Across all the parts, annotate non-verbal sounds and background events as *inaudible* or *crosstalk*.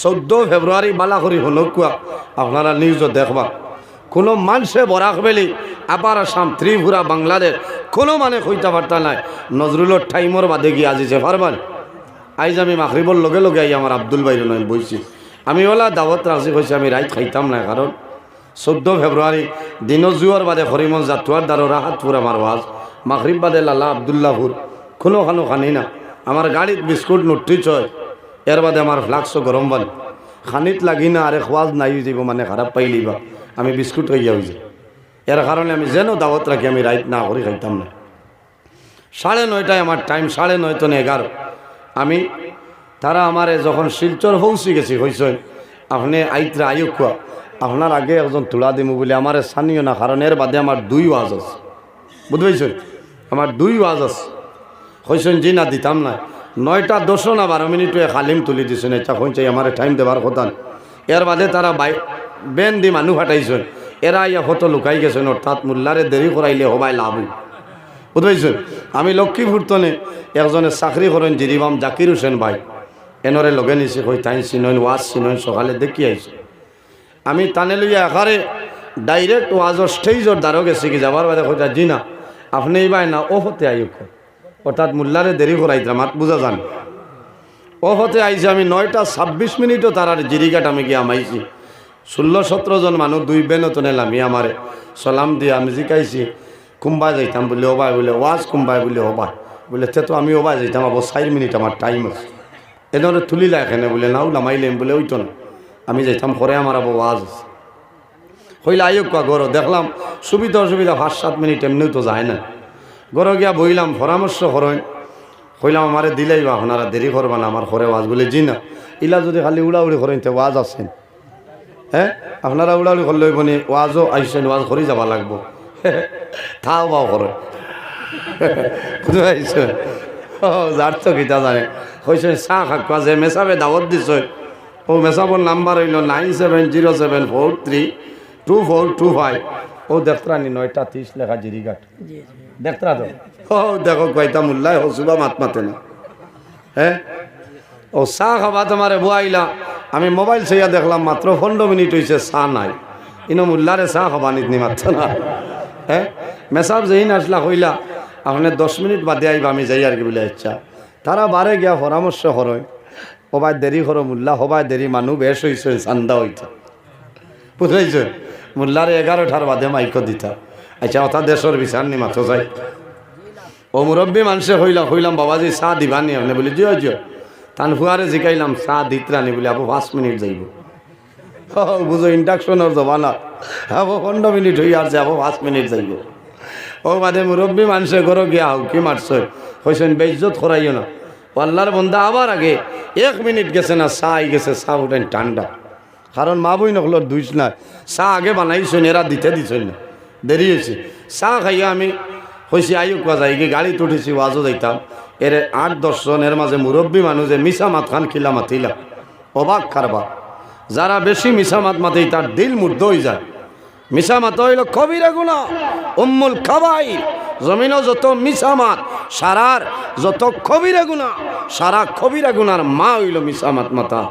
চৈধ্য ফেব্রুয়ারি বালা করি হলকুয়া আপনারা নিউজও দেখবা। কোনো মানুষে বরাক বেলি আবার আসাম ত্রিপুরা বাংলাদেশ, কোনো মানে কইতে পারতা নাই। নজরুলের ঠাইমর বাদে গিয়ে আজিছে পারবান আইজ আমি মাখরিবর লগে লগে আই আমার আব্দুল বাইর নয় বইছি আমি ওলা দাওয়াত রাজি হয়েছে আমি রাইত খাইতাম না কারণ চৈধ্য ফেব্রুয়ারি দিন জুয়ার বাদে হরিমন জাতুয়ার দ্বারা রাহাতপুর আমার ওয়াজ মাখরিব বাদে লালা আবদুল্লাহপুর কোনো খানো খানি না। আমার গাড়িত বিস্কুট নুটি চয় এর বাদে আমার ফ্লাক্সও গরম বান খানিত লাগি না আরে খোয়াজ নাই যাব মানে খারাপ পাইলি বা আমি বিস্কুট হয়ে হয়েছে এর কারণে আমি যেন দাওয়াত রাখি আমি রাইত না করে খাইতাম না। সাড়ে নয়টায় আমার টাইম সাড়ে নয় তো এগারো আমি তারা আমারে যখন শিলচর পৌঁছে গেছি হয়েছে আপনি আইতরা আয়ু খোয়া আপনার আগে একজন তুলা দিমু বলে আমার স্থানীয় না কারণ এর বাদে আমার দুই ওয়াজ আছে। বুঝতে পারছেন আমার দুই ওয়াজ আছে। হয়েছেন জি, না, দিতাম না। নয়টা দশ না বারো মিনিটে খালিম তুলি দিছেন এটা কইছে আমার টাইম দেবার কথা। এর বাদে তারা বাই বেন দি মানুষ হাঁটাইছেন এরা ইয়া কত লুকাই গেছেন অর্থাৎ মোল্লারে দেরি করাইলে হবাই লাভ। বুঝতে আমি লক্ষ্মীপুর তনে একজনে চাকরি করেন জিরিবাম জাকির হোসেন ভাই এনরে লগে নিছে কই তাই চিনইন ওয়াজ চিনইন সকালে দেখি আইছে আমি টানে লইয়া একারে ডাইরেক্ট ওয়াজর স্টেজর দ্বারও গেছি কি যাবার বাদে কইতা জি না, আপনি এইবার না ও হতে আইক অর্থাৎ মোল্লারে দেরি করাইতাম মাত বুঝা যান। ও হতে আইছে আমি নয়টা ছাব্বিশ মিনিটও তারার জিরিঘাট আমি গিয়ে আমাইছি ষোলো সতেরো জন মানুষ দুই বেনতো নেলাম আমারে। সালাম দিয়ে আমি জিকাইছি, কুম্বাই যাইতাম বলে ওবাই বলে, ওয়াজ কুম্বাই বলে ওবাই বলে তে তো আমি ওবাই যাইতাম আবার চার মিনিট আমার টাইম আছে। এনে তুলিলা এখানে বলে নাও লামাইলেম বলে ওইতো আমি যাইতাম পরে আমার আবার ওয়াজ আছে। হইলে আয়োগ কা গরো দেখলাম সুবিধা অসুবিধা পাঁচ, সাত মিনিট এমনিও তো যায় না। গরো গিয়া বইলাম পরামর্শ করেন। কইলাম, আমারে দিলেই বা আপনারা দেরি করবা না, আমার ঘরে ওয়াজ বলে জি না ইলা যদি খালি উড়াউড়ি করেন তে ওয়াজ আছেন। হ্যাঁ আপনারা উড়াউড়ি করলে বনি ওয়াজও আইসেন, ওয়াজ করে যাবা লাগবো। *laughs* থাও বাও করে। *laughs* বুঝতে পারছ যার তো কিতা জানে। কইছে, চাহ খাক যে মেসাবে দাওয়াত দিছ ও মেসাবর নাম্বার হইল nine seven zero seven four three two four two five. ও দেখত্রানি নয়টা তিরিশ লেখা জিরিঘাট দেখো মূল্যায় হসুবা মাত মাতে না। হ্যাঁ? ও চাহ খাবা তোমার বুয়াইলা। আমি মোবাইল চাইয়া দেখলাম মাত্র পনেরো মিনিট হয়েছে চাহ নাই। ইনো মোল্লারে চাহ খাবা নিতনি মাত্র না। হ্যাঁ? মেসাব যেই আসলা হইলা আপনি দশ মিনিট বাদে আইবা, আমি যাই আর কি বলে ইচ্ছা। তারা বারে গিয়া পরামর্শ করয় হবাই দেরি করো মোল্লা, হবাই দেরি মানুষ বেশ হয়েছে চান্দা হইতা বুঝাইছে মোল্লারে এগারোটার বাদে মাইক দিতা। আচ্ছা অথা দেশের বিচার নি মাত্র যাই ও মুরব্বী মানুষে হইলাম হইলাম, বাবাজি, চাহ দিবানি আপনি বলি জিও জিও তান ফুয়ারে জিকাইলাম, চাহ দিতরানি বলে, আবু পাঁচ মিনিট যাইব বুঝো ইন্ডাকশনের জমানা আবু পনেরো মিনিট হই আর যাব পাঁচ মিনিট যাইব ও বাদে মুরব্বী মানুষে ঘর গিয়া হোক কি মারছে হয়েছেন বেইজত করাইও না। ও আল্লাহর বন্ধা আবার আগে, এক মিনিট গেছে না চা আই গেছে চা উঠেন ঠান্ডা কারণ মা বই নকল দুইস না চা আগে বানাইছেন এরা দিতে দিছেন না। দেরি হয়েছে। চা খাইয়া আমি। হয়েছি আয়ু কোয়া যাই কি গাড়িতে উঠেছি ওয়াজও যাইতাম। এর আট দশজন এর মাঝে মুরব্বী মানুষে মিশা মাত খান, খিলা মাতিলা। অবাক কারবা যারা বেশি মিশা মাত মাতেই তার দিল মুর্দ হয়ে যায়। মিশা মাত হইল কবিরা গুণা, উম্মুল খাবাই জমিনও যত মিশা মাত, সারার যত কবিরা গুণা, সারা কবিরা গুনার মা হইল মিশা মাত মাতা।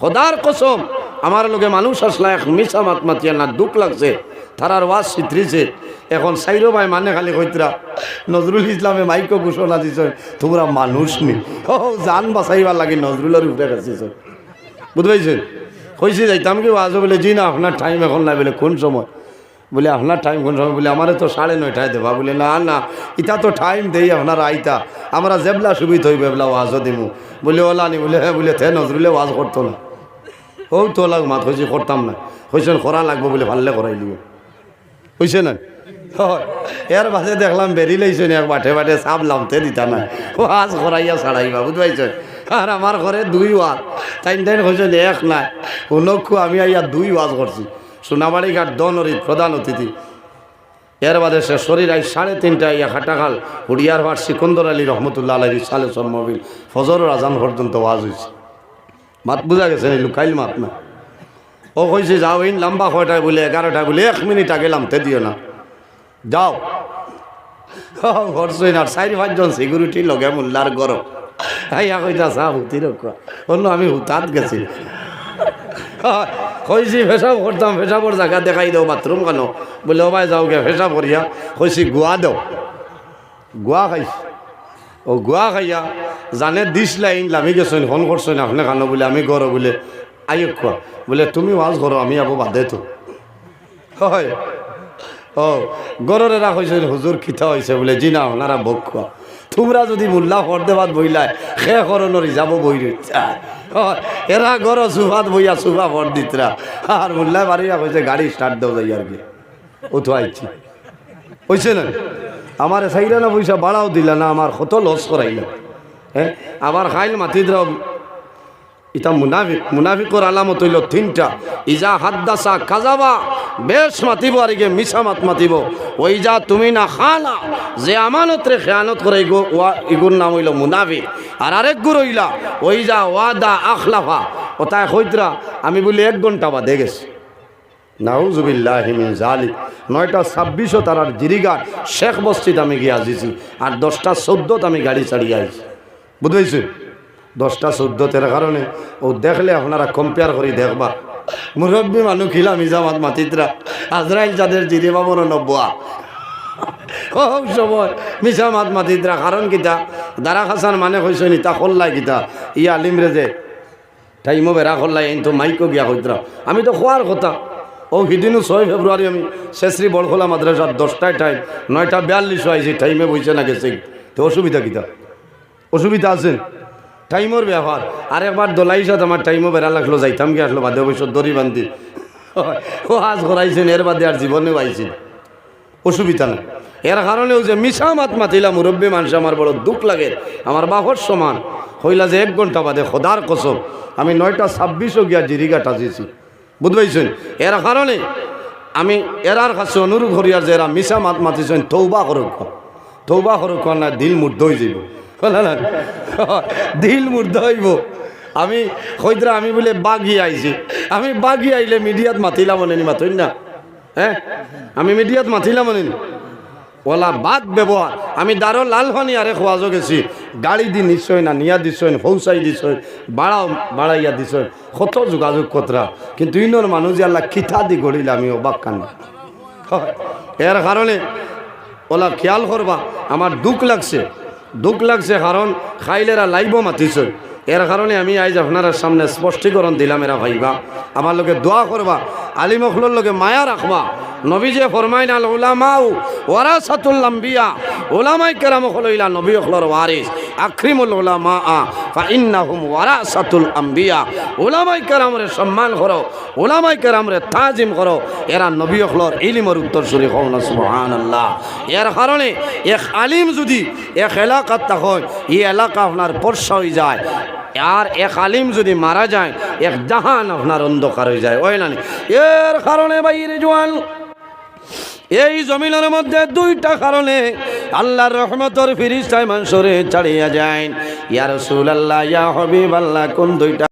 খোদার কসম, আমার লোকে মানুষ আসলা, এক মিশা মাত মাতিয়া না দুঃখ লাগছে। তারার ওয়াজ চিত্রিছে এখন সাইরো ভাই মানে খালি কইতরা নজরুল ইসলামে মাইকো ঘোষণা দিছে তোমরা মানুষ নি। ও, জান বাঁচাইবার লাগে নজরুলের উপরে গেছিস বুঝতে কইছি যাইতাম কি ওয়াজ বলে, জি না আপনার টাইম এখন নাই বলে, কোন সময়? বলে আপনার টাইম কোন সময়? বলে আমারে তো সাড়ে নয়টায় দেবা। বলে, না না ইটা তো টাইম দেই আপনার আইতা। আমরা জেবলা সুবিধ হইবে বলা ওয়াজও দিমু। বলে ওলা নি, বলে হ্যাঁ বলে থে নজরুলে ওয়াজ করতো না। ও তো লাগ মাত হয়েছে করতাম না। হয়েছেন করা লাগবো বলে, ভাললে করাই দিব হয়েছে না এর বাসে দেখলাম বেরি লাইছেন এক বাটে বাটে চাপলাম তে দিতা না ও আজ করাইয়া ছাড়াইবা পারছেন আর আমার ঘরে দুই ওয়াজ টাইম টাইম হয়েছেন এক নাই। উনক্ষু আমি আইয়া দুই ওয়াজ করছি সোনাবাড়ি ঘাট দনরিত প্রধান অতিথি। এর বাদে সে শরীর আই সাড়ে তিনটায় ইয়া খাটাখাল হুড়িয়ার ভাট সিকন্দর আলী রহমতুল্লাহ আলী সালে সন্মবিল ফজর আজান পর্যন্ত ওয়াজ হয়েছে মাত বুঝা গেছে লুকাইল মাত না ও কইছে, যাও, এই লম্বা কয়টায় বলে এগারোটায় বলে, এক মিনিট আগে লামতে দিও না। যাও। ঘরছই না চারি পাঁচজন সিকিউরিটি লগে মোল্লার গরম। হাইয়া কইতা চা হুতি রক্ষা বলল আমি হুতাত গেছি। কইছি ফেসাব করতাম ফেসাবর জায়গা দেখাই দাও বাথরুম কেন বলে ও ভাই যাও গে ফেসাব করিয়া। কইছি গুয়া দাও। গুয়া খাইছি? ও গুয়া খাইয়া। জানে দিস লাইন, লামি গেছেন ফোন করছেন আপনি খানো বলে, আমি গরো বলে। আইক খোয়া বলে, তুমি ওয়াজ করো আমি আবো বাদে তো। হয়। ও গররে হয়েছে হুজুর খিতা হয়েছে বলে, জি না, ওনারা ভোগ খোয়া তোমরা যদি মোল্লা হরদেবাদ বইলাই সে করণর যাব বই এরা গর সুফাত বইয়া সুফা ভর দিতরা আর মোল্লা বাড়িয়া কইছে গাড়ি স্টার্ট দাও যাই আর কি আইছি হয়েছে না আমার সাইরা না পয়সা বাড়াও দিলা না আমার কত লস করাইলা হ্যাঁ আবার খাইল মাতিদ্রাও ইটা মুনাফিক, মুনাফিকর আলামত হইল তিনটা। ইজা হাদ্দাসা কাজাবা, বেশ মাতিব আর ইগে মিছা মাত মাতিব। ওই যা তুমি না খানা যে আমানত রে খেয়ানত করে ইগো ওয়া ইগুর নাম হইল মুনাফিক। আর আরেক গুর হইলা ওই যা ওয়াদা আখলাফা। ওটায় হইতরা, আমি বলি এক ঘণ্টা বাদে নাউজুবিল্লাহিমিন জালিক নয়টা ছাব্বিশও তারার জিরিগার। শেখ বস্তিত আমি গিয়ে আসিছি। আর দশটা চোদ্দত আমি গাড়ি চালিয়ে আইছি। বুঝতে দশটা চোদ্দতের কারণে। ও দেখলে আপনারা কম্পেয়ার করে দেখবা। মুরব্বী মানুষ খিলা মিজামাত মাতিতরা আজরাইল যাদের জিরে বাবর নব্বা ও সময় মিছা মাত মাতিতরা কারণ কিতা দারা খাসান মানে কইস নি, তা খোল্লাই কিতা। ই আলিমরে যে টাইমও বেড়া খোল্লাই এই তো মাইকো গিয়া কইতরা আমি তো খোয়ার কথা। ও সিদিনও ছয় ফেব্রুয়ারি আমি শেষরি বড়খোলা মাদ্রাসার দশটায় টাইম নয়টা বিয়াল্লিশ আইছি টাইমে বইছে না গেছে। তো অসুবিধা কিতা? অসুবিধা আছে। টাইমর ব্যাপার আর একবার দোলাইসাত আমার টাইমও বেড়া লাগল যাইতাম কি আসলো বাদে অবশ্য দড়ি বান্ধি। ও আজ করাইছেন এর বাদে আর জীবনেও আইছেন অসুবিধা না এর কারণেও যে মিশা মাত মাতিলা মুরব্বী মানুষ আমার বড় দুঃখ লাগে। আমার বাপর সমান। হইলা যে এক ঘণ্টা বাদে খোদার কসম আমি নয়টা ছাব্বিশও গিয়া জিরিগাট আসিছি বুঝবাইছেন এর কারণে আমি এরার কাছে অনুরোধ করিয়ার যে এরা মিশা মাত মাতিছেন তৌবা করুক তৌবা করুক না দিল মুর্দ হয়ে যাইব। বলে দিল মুর্দ হইব। আমি হইতরা আমি বলে বাগি আইছি। আমি বাগি আইলে মিডিয়াত মাতিলাম নি মাতই না হ্যাঁ আমি মিডিয়াত মাতিলাম নি ওলা বাদ ব্যবহার আমি দারো লাল হনি আরে খোয়াজো গেছি। গাড়ি দি নিশ্চয় না, নিয়া দিছই ফৌসাই দিছই বাড়াও, বাড়াইয়া দিছই কত যোগাযোগ কতরা কিন্তু ইনোর মানুষ যে আল্লাহ খিঠা দি গড়িলে আমি অবাক কান্না এর কারণে ওলা, খেয়াল করবা আমার দুঃখ লাগছে। দুঃখ লাগছে কারণ খাইলেরা লাইব মাতিছে। এর কারণে আমি আজ আপনার সামনে স্পষ্টীকরণ দিলাম এরা ভাইবা। আমার লোকে দোয়া করবা। আলিমখলোর লোকে মায়া রাখবা। নবী যে ফরমাইন আল ওলামাউ ওরা সাতুল্লাম্বিয়া ওলামাই কেরাম হলইলা নবী অখলর ওয়ারিস। আক্রিমুল ওলামা আ ফা ইন্নাহুম ওয়ারা সাতুল আম্বিয়া। ওলামাই কেরামরে সম্মান করো ওলামাই কেরামরে তাজিম করো। এরা নবী অখলর ইলিমর উত্তর সুরি হও না, সুবহানাল্লাহ। এর কারণে এক আলিম যদি এক এলাকাত হয়, এই এলাকা আপনার পর্ষা হয়ে যায়। আর এক আলিম যদি মারা যায়, এক জাহান আপনার অন্ধকার হয়ে যায়। ওই না এর কারণে বাইরে জোয়ান, এই জমিনের মধ্যে দুইটা কারণে আল্লাহর রহমতর ফিরিস্তায় মানসরে ছাড়িয়া যায়। ইয়ার সুল আল্লাহ ইয়া হবি আল্লাহ কোন দুইটা